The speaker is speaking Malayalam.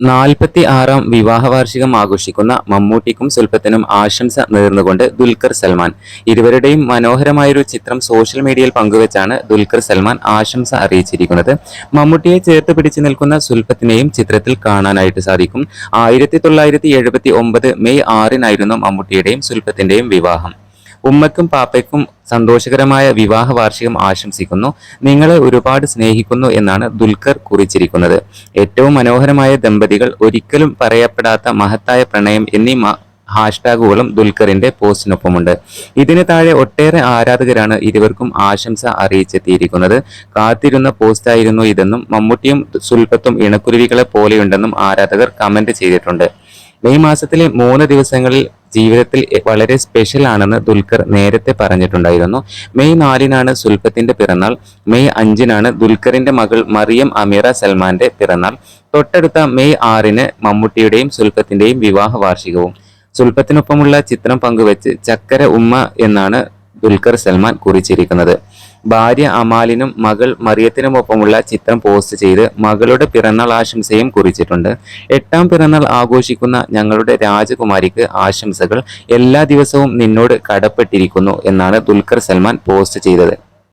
നാൽപ്പത്തി ആറാം വിവാഹ വാർഷികം ആഘോഷിക്കുന്ന മമ്മൂട്ടിക്കും സുൽഫത്തിനും ആശംസ നേർന്നുകൊണ്ട് ദുൽഖർ സൽമാൻ. ഇരുവരുടെയും മനോഹരമായൊരു ചിത്രം സോഷ്യൽ മീഡിയയിൽ പങ്കുവച്ചാണ് ദുൽഖർ സൽമാൻ ആശംസ അറിയിച്ചിരിക്കുന്നത്. മമ്മൂട്ടിയെ ചേർത്ത് പിടിച്ചു നിൽക്കുന്ന സുൽഫത്തിനെയും ചിത്രത്തിൽ കാണാനായിട്ട് സാധിക്കും. ആയിരത്തി തൊള്ളായിരത്തി മെയ് ആറിനായിരുന്നു മമ്മൂട്ടിയുടെയും സുൽഫത്തിന്റെയും വിവാഹം. ഉമ്മയ്ക്കും പാപ്പയ്ക്കും സന്തോഷകരമായ വിവാഹ വാർഷികം ആശംസിക്കുന്നു. നിങ്ങളെ ഒരുപാട് സ്നേഹിക്കുന്നു എന്നാണ് ദുൽഖർ കുറിച്ചിരിക്കുന്നത്. ഏറ്റവും മനോഹരമായ ദമ്പതികൾ ഒരിക്കലും പറയപ്പെടാത്ത മഹത്തായ പ്രണയം എന്നീ ഹാഷ്ടാഗുകളും ദുൽഖറിന്റെ പോസ്റ്റിനൊപ്പമുണ്ട്. ഇതിന് താഴെ ഒട്ടേറെ ആരാധകരാണ് ഇരുവർക്കും ആശംസ അറിയിച്ചെത്തിയിരിക്കുന്നത്. കാത്തിരുന്ന പോസ്റ്റായിരുന്നു ഇതെന്നും മമ്മൂട്ടിയും സുൽപത്തും ഇണക്കുരുവികളെ പോലെയുണ്ടെന്നും ആരാധകർ കമന്റ് ചെയ്തിട്ടുണ്ട്. മെയ് മാസത്തിലെ മൂന്ന് ദിവസങ്ങളിൽ ജീവിതത്തിൽ വളരെ സ്പെഷ്യൽ ആണെന്ന് ദുൽഖർ നേരത്തെ പറഞ്ഞിട്ടുണ്ടായിരുന്നു. മെയ് നാലിനാണ് സുൽഫത്തിന്റെ പിറന്നാൾ. മെയ് അഞ്ചിനാണ് ദുൽഖറിന്റെ മകൾ മറിയം അമീറ സൽമാന്റെ പിറന്നാൾ. തൊട്ടടുത്ത മെയ് ആറിന് മമ്മൂട്ടിയുടെയും സുൽഫത്തിന്റെയും വിവാഹ വാർഷികവും. സുൽഫത്തിനൊപ്പമുള്ള ചിത്രം പങ്കുവച്ച് ചക്കര ഉമ്മ എന്നാണ് ദുൽഖർ സൽമാൻ കുറിച്ചിരിക്കുന്നത്. ഭാര്യ അമാലിനും മകൾ മറിയത്തിനുമൊപ്പമുള്ള ചിത്രം പോസ്റ്റ് ചെയ്ത് മകളുടെ പിറന്നാൾ ആശംസയും കുറിച്ചിട്ടുണ്ട്. എട്ടാം പിറന്നാൾ ആഘോഷിക്കുന്ന ഞങ്ങളുടെ രാജകുമാരിക്ക് ആശംസകൾ എല്ലാ ദിവസവും നിന്നോട് കടപ്പെട്ടിരിക്കുന്നു എന്നാണ് ദുൽഖർ സൽമാൻ പോസ്റ്റ് ചെയ്തത്.